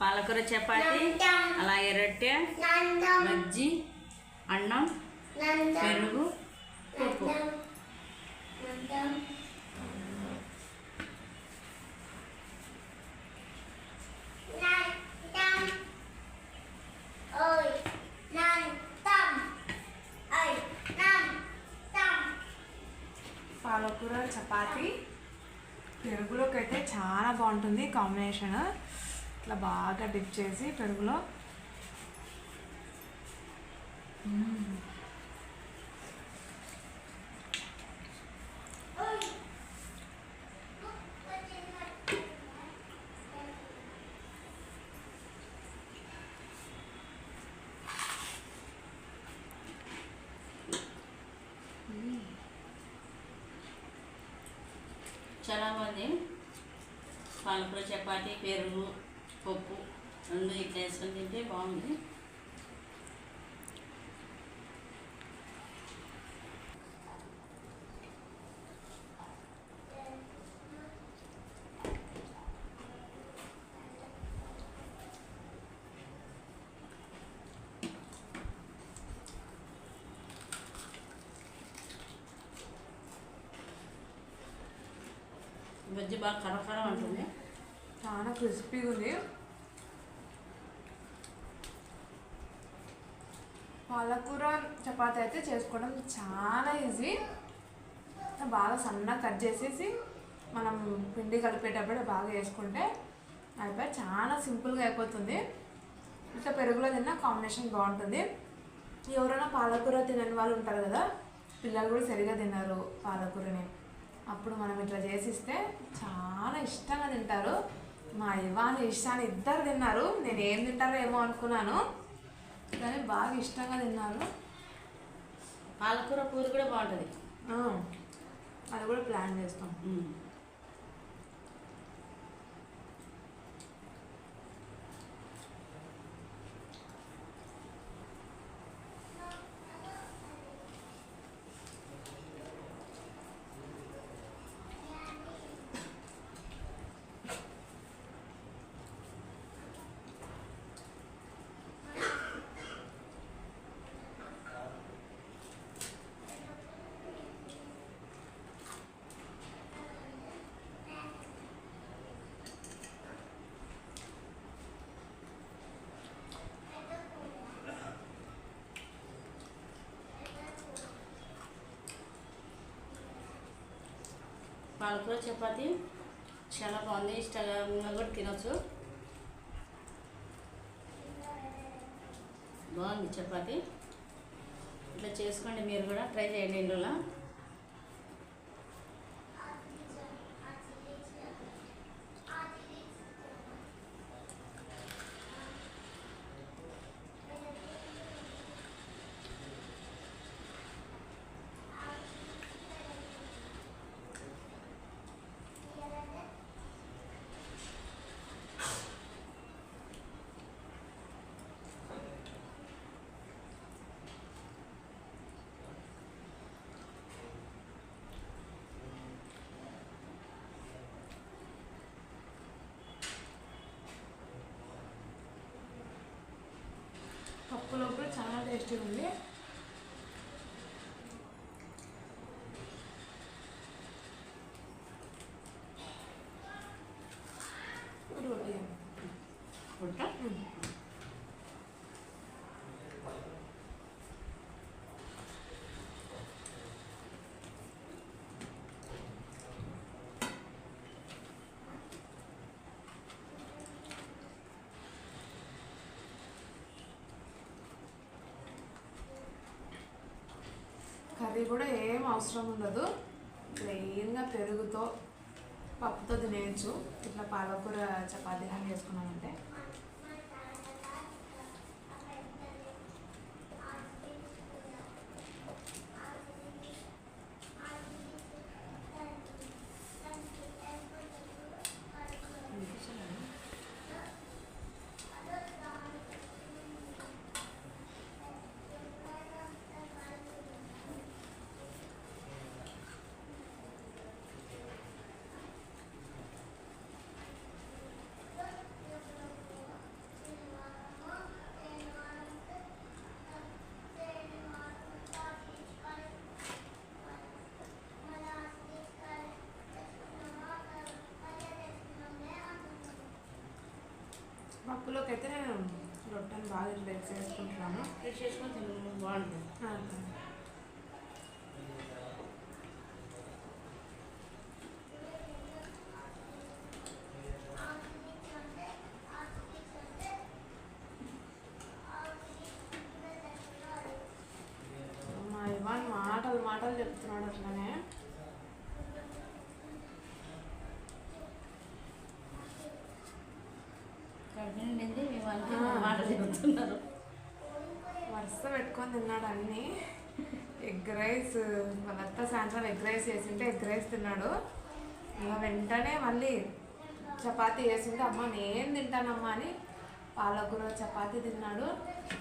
పాలకూర చపాతి అలాగే రొట్టె బజ్జి అన్నం పెరుగు పాలకూర చపాతి పెరుగులోకి అయితే చాలా బాగుంటుంది కాంబినేషన్. ఇట్లా బాగా డిప్ చేసి పెరుగులో. చాలామంది చాలా మంది పాలకూర చపాతి పెరుగు. పప్పు రెండు ఇట్లా వేసుకొని తింటే బాగుంది. బజ్జి బాగా కరకరం అంటుంది. చాలా క్రిస్పీగా ఉంది. పాలకూర చపాతి అయితే చేసుకోవడం చాలా ఈజీ. బాగా సన్నగా కట్ చేసేసి మనం పిండి కలిపేటప్పుడు బాగా వేసుకుంటే అయిపోయి చాలా సింపుల్గా అయిపోతుంది. ఇట్లా పెరుగులో తిన్న కాంబినేషన్ బాగుంటుంది. ఎవరైనా పాలకూర తినని వాళ్ళు ఉంటారు కదా పిల్లలు కూడా సరిగా తిన్నారు పాలకూరని. అప్పుడు మనం ఇట్లా చేసిస్తే చాలా ఇష్టంగా తింటారు. మా ఇవాని ఇష్టాన్ని ఇద్దరు తిన్నారు. నేను ఏం తింటారో ఏమో అనుకున్నాను. కానీ బాగా ఇష్టంగా తిన్నారు. పాలకూర పూరి కూడా బాగుంటుంది. అది కూడా ప్లాన్ చేస్తాం. పాలకూర చపాతి. చాలా బాగుంది. ఇష్టంగా కూడా తినొచ్చు. బాగుంది చపాతి. ఇట్లా చేసుకోండి మీరు కూడా. ట్రై చేయండి ఇందులో. చాలా టేస్టీగా ఉంది రోటీ ఉంటా కర్రీ కూడా ఏం అవసరం ఉండదు. ప్లెయిన్గా పెరుగుతో పప్పుతో తినేయచ్చు. ఇట్లా పాలకూర చపాతీ కానీ చేసుకున్నామంటే పప్పులోకి అయితే నేను రొట్టెని బాగా ఇట్లా ఫ్రెష్ చేసుకొని తిను బాగుంటుంది. మాటలు మాటలు చెప్తున్నాడు అట్లనే. మస్తు పెట్టుకొని తిన్నాడు అన్ని. ఎగ్ రైస్ వాళ్ళంతా సాయంత్రం ఎగ్ రైస్ వేసింటే ఎగ్ రైస్ తిన్నాడు. ఇంకా వెంటనే మళ్ళీ చపాతీ వేసింటే అమ్మ నేను తింటానమ్మా అని పాలకూర చపాతీ తిన్నాడు.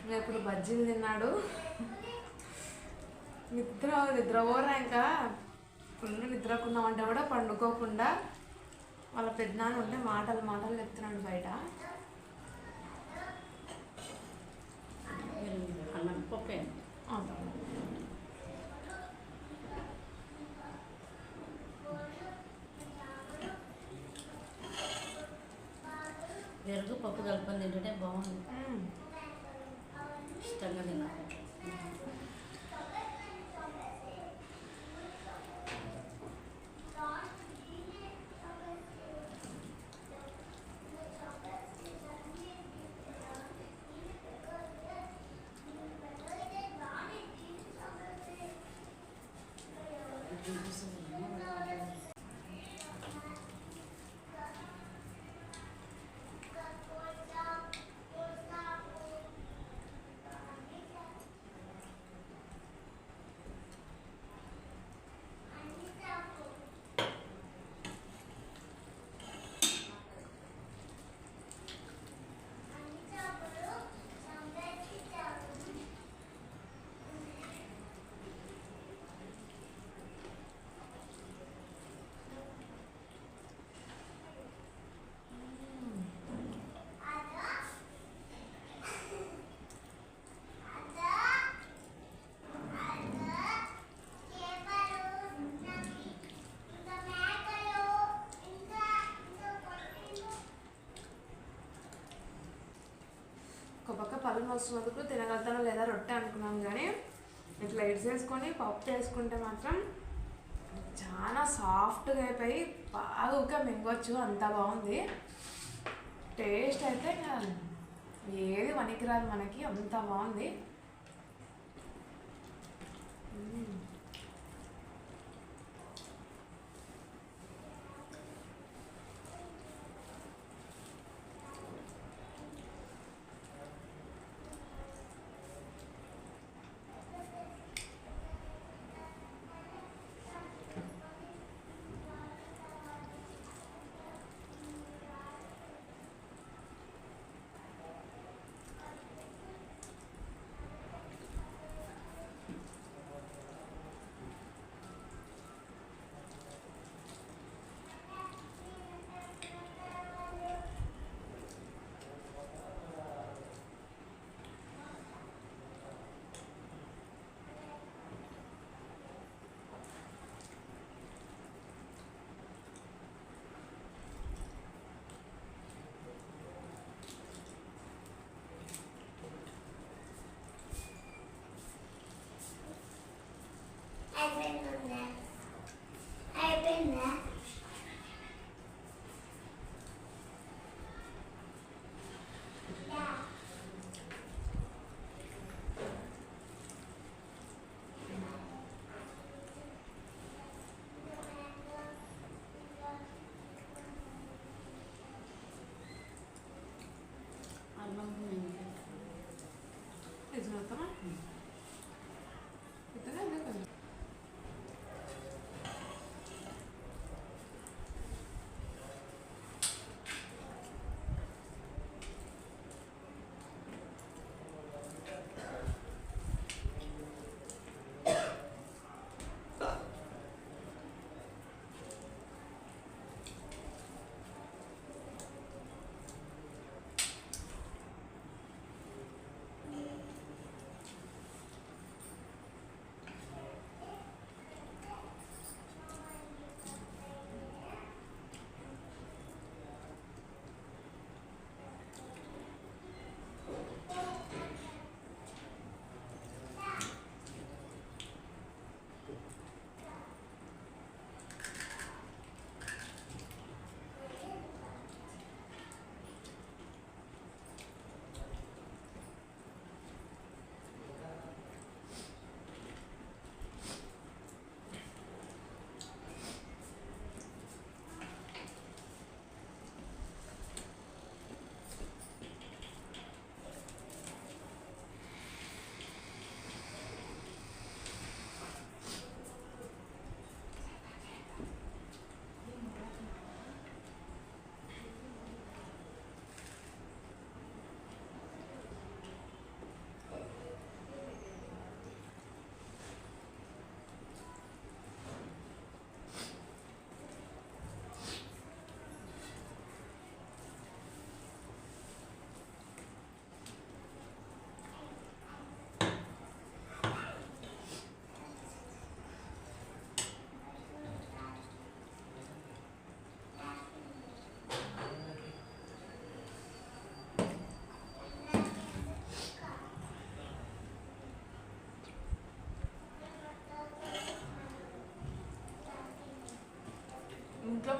ఇంకా ఇప్పుడు బజ్జీలు తిన్నాడు. నిద్ర నిద్రపోరా ఇంకా. ఫుల్ నిద్రకున్నామంటే కూడా పండుకోకుండా వాళ్ళ పెద్దనాన్న ఉంటే మాటలు మాటలు చెప్తున్నాడు బయట మీరు అన్నం పప్పే అవును. పెరుగు పప్పు కలుపుకొని తింటుంటే బాగుంది. ఇష్టంగా తిన్నాను ప్రాబ్లం వస్తున్నందుకు తినగలుగుతాను లేదా రొట్టె అనుకున్నాను కానీ ఇట్లా ఎడ్స్ వేసుకొని పప్పు వేసుకుంటే మాత్రం చాలా సాఫ్ట్గా అయిపోయి బాగా ఊరికే మింగొచ్చు అంత బాగుంది. టేస్ట్ అయితే ఏది పనికిరాదు మనకి అంత బాగుంది. I've been there. I've been there.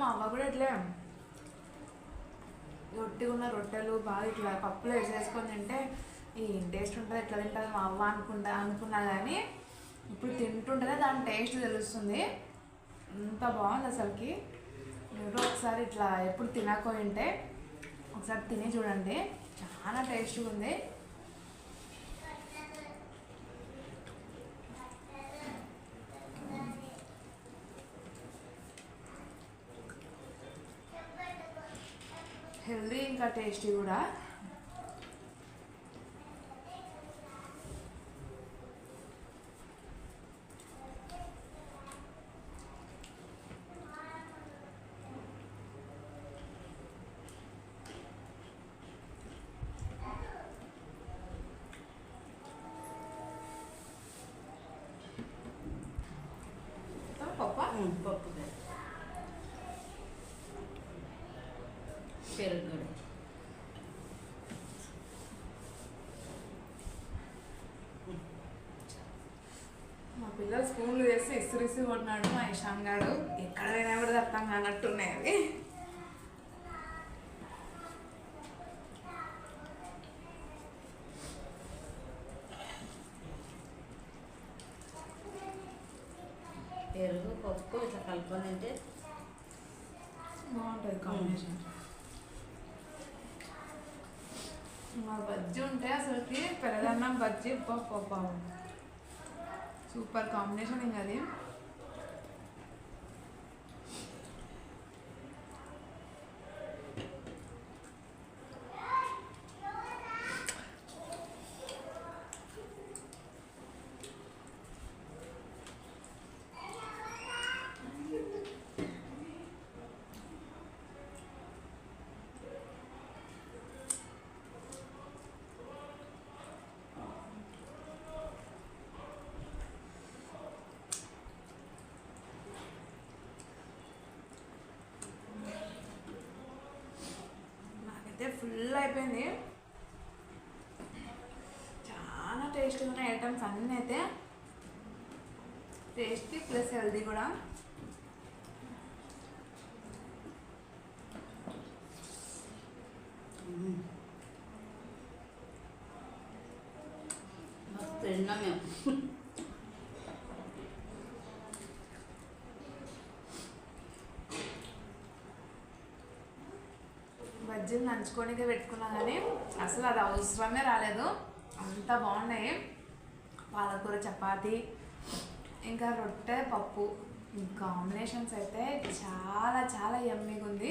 మా అమ్మ కూడా ఇట్లే రొట్టెగా ఉన్న రొట్టెలు బాగా ఇట్లా పప్పులో వేసేసుకొని తింటే ఏం టేస్ట్ ఉంటుంది ఎట్లా తింటుంది మా అవ్వ అనుకుంటా అనుకున్నా కానీ ఇప్పుడు తింటుంటేనే దాని టేస్ట్ తెలుస్తుంది. అంత బాగుంది అసలుకి. మీరు ఒకసారి ఇట్లా ఎప్పుడు తినకపోయి ఉంటే ఒకసారి తిని చూడండి. చాలా టేస్ట్గా ఉంది. హెల్దీ ఇంకా టేస్టీ కూడా. పప్ప ఉమ్, పప్పు కర్రీ పెరుగు కూడా స్కూల్లో చేస్తే ఇసురు ఇసురు కొట్టినాడు మా ఇషాన్ గాడు. ఎక్కడ కూడా తప్పం కానట్టున్నాయి అవి. పెరుగు పప్పు ఇట్లా కలుపుకొని తింటే బాగుంటుంది కాంబినేషన్. మా బజ్జీ ఉంటే అసలుకి పెరగన్నం బజ్జీ పప్ప సూపర్ కాంబినేషన్ ఇంకా అది? అయితే ఫుల్ అయిపోయింది. చాలా టేస్టీగా ఉన్నాయి ఐటమ్స్ అన్నీ అయితే టేస్టీ ప్లస్ హెల్దీ కూడా. మస్తు తిన్నాం మేము. బజ్జీలు నంచుకోనికే పెట్టుకున్నా కానీ అసలు అది అవసరమే రాలేదు. అంత బాగున్నాయి. పాలకూర చపాతి ఇంకా రొట్టె పప్పు. కాంబినేషన్స్ అయితే చాలా చాలా యమ్మీగా ఉంది.